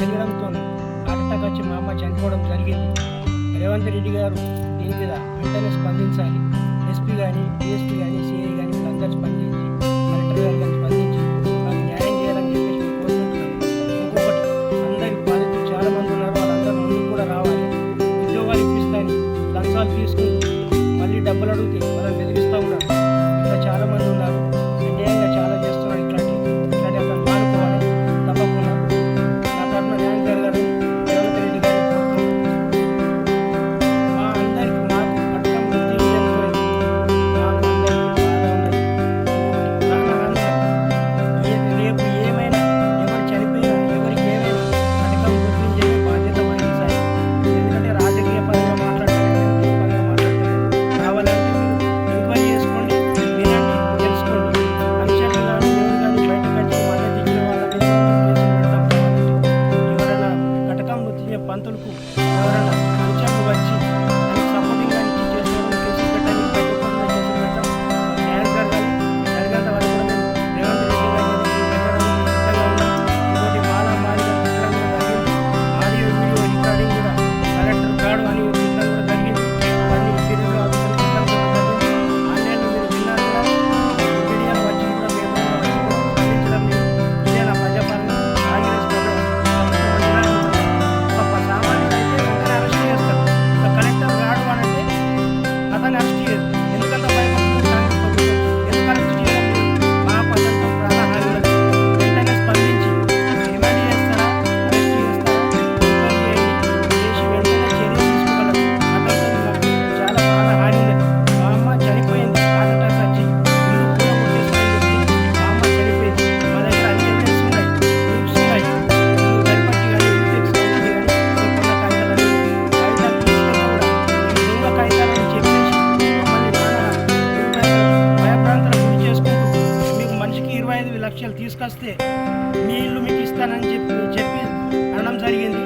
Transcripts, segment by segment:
తెలియడంతో హార్ట్అటాక్ వచ్చి మా అమ్మ చనిపోవడం జరిగింది. రేవంత్ రెడ్డి గారు దీని మీద వెంటనే స్పందించాలి. ఎస్పీ కానీ డిఎస్పీ కానీ సిఐ కానీ వీళ్ళందరూ స్పందించి కలెక్టర్ గారు కానీ స్పందించి మాకు ఉన్నారు. వాళ్ళందరూ కూడా తీసుకుని మళ్ళీ డబ్బులు అడుగుతాయి ఇరవై ఐదు లక్షలు తీసుకొస్తే మీ ఇల్లు మీకు ఇస్తానని చెప్పి చెప్పి అనడం జరిగింది.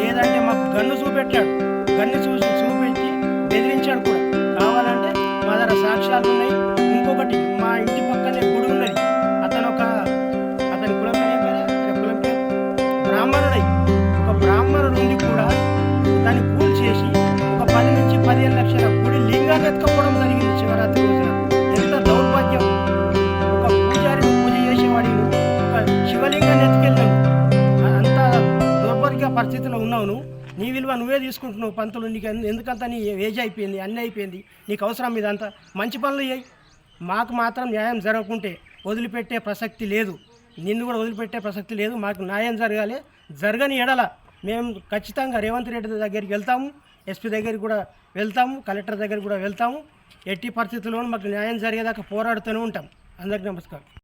లేదంటే మాకు గన్ను చూపెట్టాడు. గన్ను చూసి చూపించి బెదిరించాడు కూడా. కావాలంటే మా దగ్గర సాక్ష్యాలు ఉన్నాయి. ఉన్నావు నువ్వు నీ విలువ నువ్వే తీసుకుంటున్నావు పంతులు. నీకు ఎందుకంత నీ ఏజ్ అయిపోయింది అన్నీ అయిపోయింది. నీకు అవసరం ఇదంతా. మంచి పనులు చేయి. మాకు మాత్రం న్యాయం జరగకుంటే వదిలిపెట్టే ప్రసక్తి లేదు. నిన్ను కూడా వదిలిపెట్టే ప్రసక్తి లేదు. మాకు న్యాయం జరగాలి. జరగని ఎడల మేము ఖచ్చితంగా రేవంత్ రెడ్డి దగ్గరికి వెళ్తాము. ఎస్పీ దగ్గరికి కూడా వెళ్తాము. కలెక్టర్ దగ్గరికి కూడా వెళ్తాము. ఎట్టి పరిస్థితుల్లోనూ మాకు న్యాయం జరిగేదాకా పోరాడుతూనే ఉంటాం. అందరికీ నమస్కారం.